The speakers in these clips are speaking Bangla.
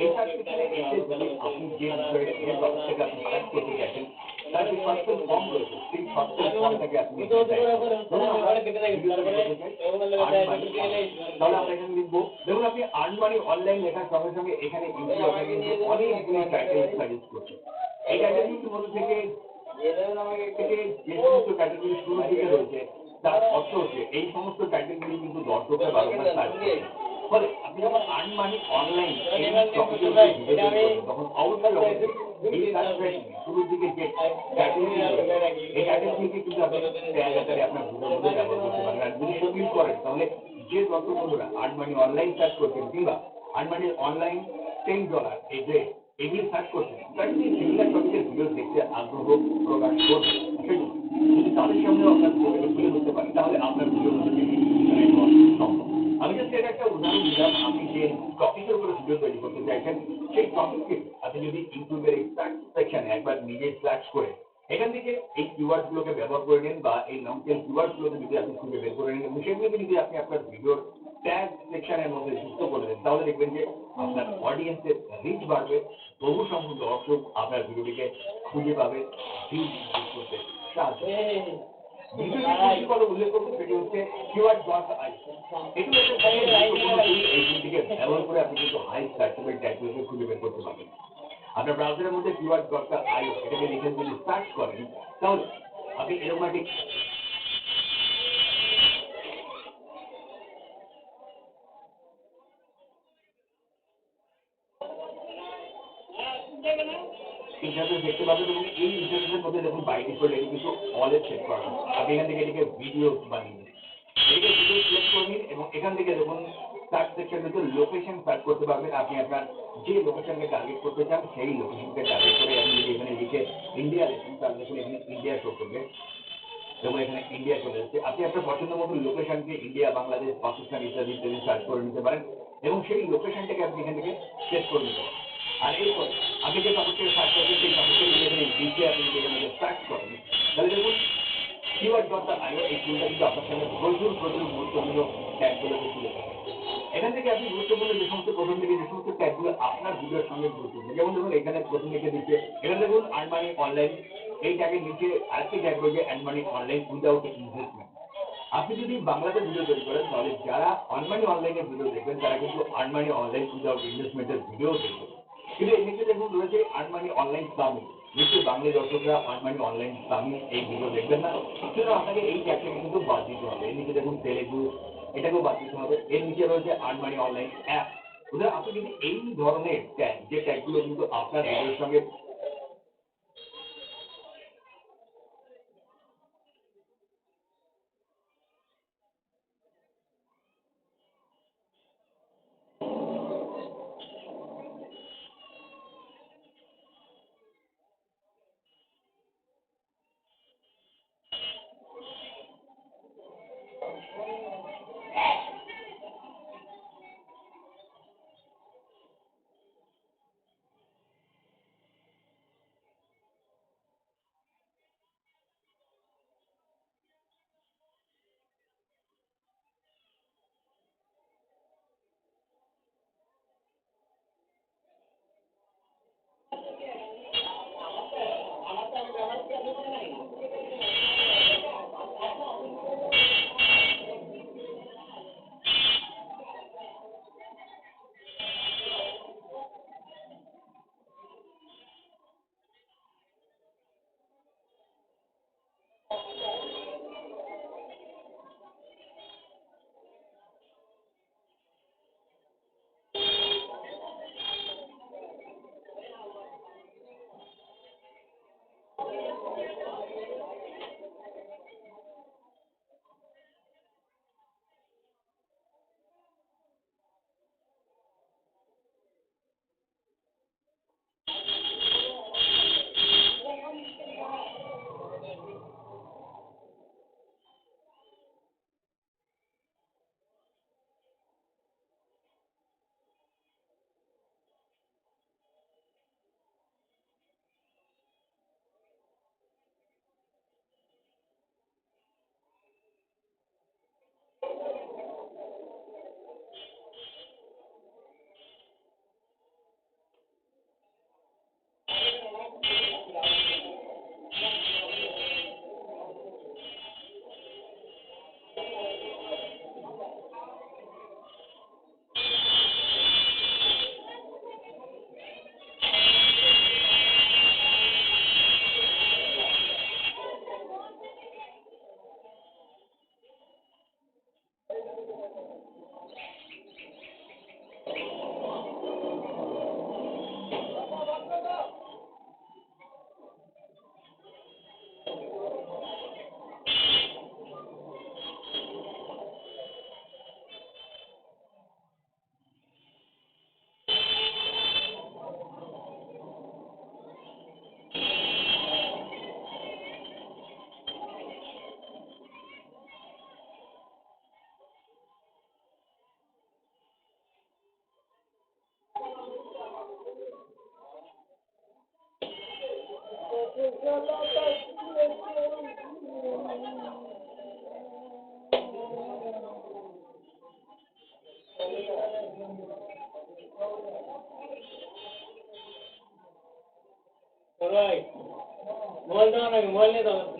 এসে যদি আপনি যে থেকে আপনি সার্চ করতে চাইছেন তার যে ফর্ম রয়েছে? সেই আপনি। তাহলে আমরা এখানে লিখব দেখুন আপনি আর্ন মানি অনলাইন লেখার সঙ্গে সঙ্গে এখানে অনেকগুলি সাজেস্ট করছে। এই মধ্যে থেকে থেকে যে সমস্ত ক্যাটাগরি শুরুর দিকে রয়েছে তার অর্থ হচ্ছে এই সমস্ত ক্যাটাগরি কিন্তু দর্শকরা বারবার সার্চ আপনি যখন আর্ন মানি অনলাইন করবেন, তখন শুরুর দিকে যে তাহলে যে বন্ধুরা আর্ন মানি অনলাইন সার্চ করছেন কিংবা earn money online ten dollar এই যে এগুলি সার্চ করছেন ভিডিও দেখতে আগ্রহ প্রকাশ করবে। যদি তাদের সামনেও আপনার তুলে ধরতে তাহলে আপনার ভিডিও যে টপিকের উপরে ভিডিও তৈরি করতে চাইছেন, সেই টপিককে আপনি যদি ইউটিউবের এই সেকশনে একবার নিজে সার্চ করে, এখান থেকে এই কিওয়ার্ড গুলোকে ব্যবহার করে নেন বা এই লং টেল কিওয়ার্ড গুলোকে যদি আপনি খুঁজে বের করে নেন, এবং সেগুলোকে যদি আপনি আপনার ভিডিওর ট্যাগ সেকশনের মধ্যে যুক্ত করে দেন, তাহলে দেখবেন যে আপনার অডিয়েন্সের রিচ বাড়বে বহু সংখ্যক দর্শক আপনার ভিডিওটিকে খুঁজে পাবে ভিউ করতে সাহায্য আপনার ব্রাউজারের মধ্যে কিওয়ার্ড ডট আই এটাকে লিখে যদি সার্চ করেন, তাহলে আপনি এরকম একটি ইন্টারফেস দেখতে পাবেন এবং এই ইন্টারফেসের মধ্যে দেখুন বাই ডিফল্ট এটি কিন্তু অলে সেট করা। আপনি এখান থেকে এটিকে ভিডিও বানিয়ে দিন এটিকে ভিডিও সিলেক্ট করে নিন এবং এখান থেকে দেখুন সার্চ সেকশন ভিতরে লোকেশন সার্চ করতে পারবেন। আপনি আপনার যে লোকেশনকে টার্গেট করতে চান, সেই লোকেশনকে টার্গেট করে আপনি যদি এখানে লিখে ইন্ডিয়া লিখুন তাহলে দেখুন এখানে ইন্ডিয়া শো করবে। এবং এখানে ইন্ডিয়া চলে এসেছে। আপনি আপনার পছন্দ মতো লোকেশনকে ইন্ডিয়া বাংলাদেশ পাকিস্তান ইত্যাদি ইত্যাদি সার্চ করে নিতে পারেন এবং সেই লোকেশনটাকে আপনি এখান থেকে সেট করে নিতে পারেন। আর এরপর আগে যে সেই এখানে আপনি করেন। তাহলে দেখুন এই কিন্তু আপনার সামনে প্রচুর প্রচুর গুরুত্বপূর্ণ ট্যাগগুলোকে তুলে এখান থেকে আপনি গুরুত্বপূর্ণ যে সমস্ত প্রথম থেকে যে সমস্ত ট্যাগগুলো আপনার ভিডিওর সঙ্গে গুরুত্বপূর্ণ। যেমন ধরুন এখানে প্রথম লিখে দিচ্ছে, এখানে দেখুন আনমানি অনলাইন এই ট্যাগের নিচে আরেকটি ট্যাগ রয়েছে earn money online without investment আপনি যদি বাংলাতে ভিডিও তৈরি করেন, তাহলে যারা আনমানি অনলাইনে ভিডিও দেখবেন, তারা কিন্তু আনমানি অনলাইন উইদাউট ইনভেস্টমেন্টের ভিডিও দেখবেন কিন্তু এমনিতে দেখুন, রয়েছে আনমানি অনলাইন স্পামিং নিশ্চয়ই বাংলায় দর্শকরা আনমানি অনলাইন স্পামিং এই ভিডিও দেখবেন না। সুতরাং আপনাকে এই ট্যাগটাকে কিন্তু বাদ দিতে হবে। এর নিচে দেখুন, তেলেগু, এটাকেও বাদ দিতে হবে। এর নিচে রয়েছে আনমানি অনলাইন অ্যাপ সুতরাং আপনি কিন্তু এই ধরনের ট্যাগ যে ট্যাগগুলো কিন্তু আপনার ভিডিওর সঙ্গে ಮೊದಲನೇ ಮೊದಲನೇದು ಅವತ್ತು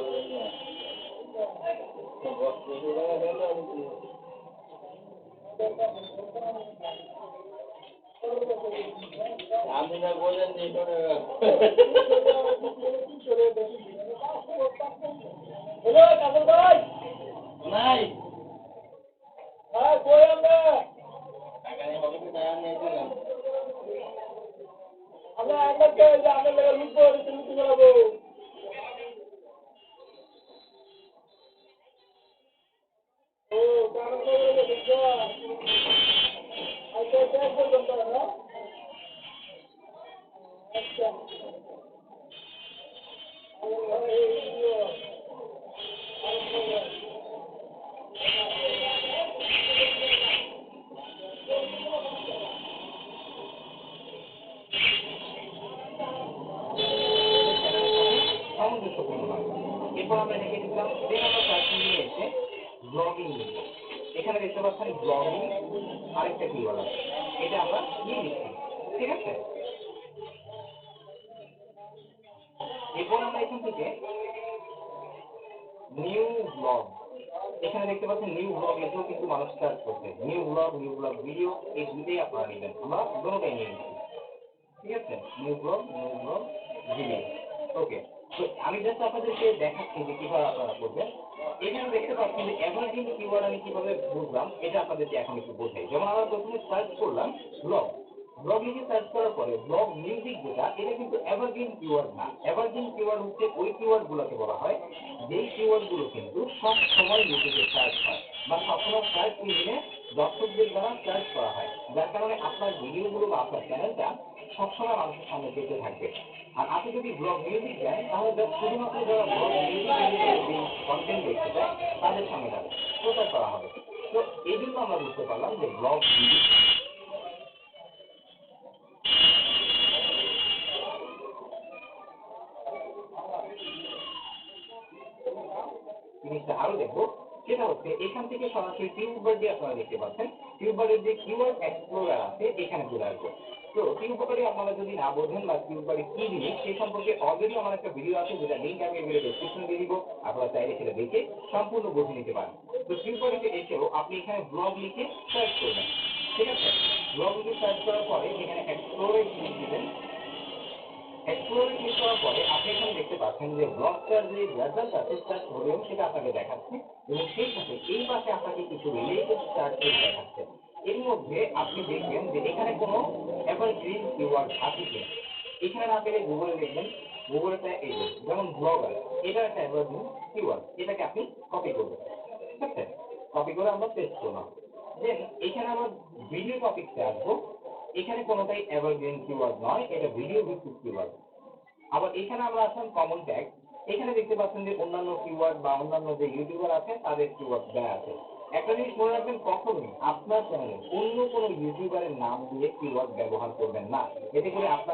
নিয়ে দাও আপনি না বলেন নাই হ্যাঁ কই আমরা টাকা হবে কি টাকা লুটে এরপর আমরা দেন আমরা সার্চিং নিয়ে এসে ব্লগিং এখানে দেখতে পাচ্ছেন ব্লগিং আরেকটা কিওয়ার্ড আছে এটা আমরা নিয়ে নিচ্ছি ঠিক আছে এরপর আমরা এখান থেকে নিউ ব্লগ এখানে দেখতে পাচ্ছেন নিউ ব্লগ লিখেও কিন্তু মানুষ সার্চ করছে new blog new blog video এই দুটোই আপনারা নেবেন আমরা দুটোটাই নিয়ে নিচ্ছি ঠিক আছে new blog new blog video okay আমি জাস্ট আপনাদেরকে দেখাচ্ছি যে কীভাবে আপনারা করবেন এখানে দেখতে পাচ্ছেন যে এভারগ্রিন কিওয়ার্ড আমি কীভাবে বুঝলাম, এটা আপনাদেরকে এখন একটু বোঝাই। যেমন আমরা প্রথমে সার্চ করলাম ব্লগ ব্লগ লিখে সার্চ করার পরে ব্লগ মিউজিক যেটা, এটা কিন্তু এভারগ্রিন কিওয়ার্ড না। এভারগ্রিন কিওয়ার্ড হচ্ছে ওই কিওয়ার্ড গুলোকে বলা হয়, যেই কিওয়ার্ডগুলো কিন্তু সব সময় ইউটিউবে সার্চ হয় বা সবসময় সার্চ ইঞ্জিনে দর্শকদের দ্বারা সার্চ করা হয়। যার কারণে আপনার ভিডিওগুলো বা আপনার চ্যানেলটা সবসময় মানুষের সামনে পেতে থাকবে। আর আপনি যদি ব্লগ মিউজিক দেন, তাহলে শুধুমাত্র যারা ব্লগ মিউজিক কন্টেন্ট দেখতে চায় তাদের সামনে যাবে। প্রচার করা হবে। তো এই জন্য আমরা বুঝতে পারলাম যে ব্লগ মিউজিক জিনিসটা আরও দেখব। সেটা হচ্ছে, এখান থেকে সরাসরি টিউবার দিয়ে আপনারা দেখতে পাচ্ছেন। টিউবারের যে কিওয়ার্ড এক্সপ্লোরার আছে, এখানে চলে আসব। তো টিউবারে আপনারা যদি না বোঝেন বা টিউবারে কি জিনিস, সেই সম্পর্কে অলরেডি আমার একটা ভিডিও আছে যেটা লিঙ্ক আমি ভিডিও ডেসক্রিপশনে দিয়ে দিব, আপনারা চাইলে সেটা দেখে সম্পূর্ণ বুঝে নিতে পারেন। তো টিউবারিতে এসেও আপনি এখানে ব্লগ লিখে সার্চ করবেন, ঠিক আছে? ব্লগ লিখে সার্চ করার পরে এখানে এক্সপ্লোরে ক্লিক দিবেন এক্সপ্লোরে ক্লিক করার পরে আপনি এখানে দেখতে পাচ্ছেন যে ব্লগটার যে রেজাল্ট আছে সার্চ ভলিউম সেটা আপনাকে দেখাচ্ছে এবং সেই সাথে এই পাশে আপনাকে কিছু রিলেটেড সার্চ দেখাচ্ছে। এর মধ্যে আপনি দেখবেন যে এখানে কোনো এভারগ্রিন কিওয়ার্ড আছে কিনা এখানে না পেলে গুগলে দেখবেন গুগলেতে এই যেমন ব্লগার এটা একটা এভারগ্রিন কিওয়ার্ড এটাকে আপনি কপি করবেন। ঠিক আছে কপি করে আমরা পেস্ট করলাম। দেন এখানে আমরা ভিডিও টপিকসে আসব। এখানে কোনোটাই এভারগ্রিন কিওয়ার্ড নয়, এটা ভিডিও ভিত্তিক কিওয়ার্ড আবার এখানে আমরা আসলাম কমন ট্যাগ এখানে দেখতে পাচ্ছেন যে অন্যান্য কিওয়ার্ড বা অন্যান্য যে ইউটিউবার আছে, তাদের কিওয়ার্ড দেওয়া আছে। একটা জিনিস মনে রাখবেন, কখনোই আপনার চ্যানেলে অন্য কোনো ইউটিউবারের নাম দিয়ে কিওয়ার্ড ব্যবহার করবেন না। এতে করে আপনার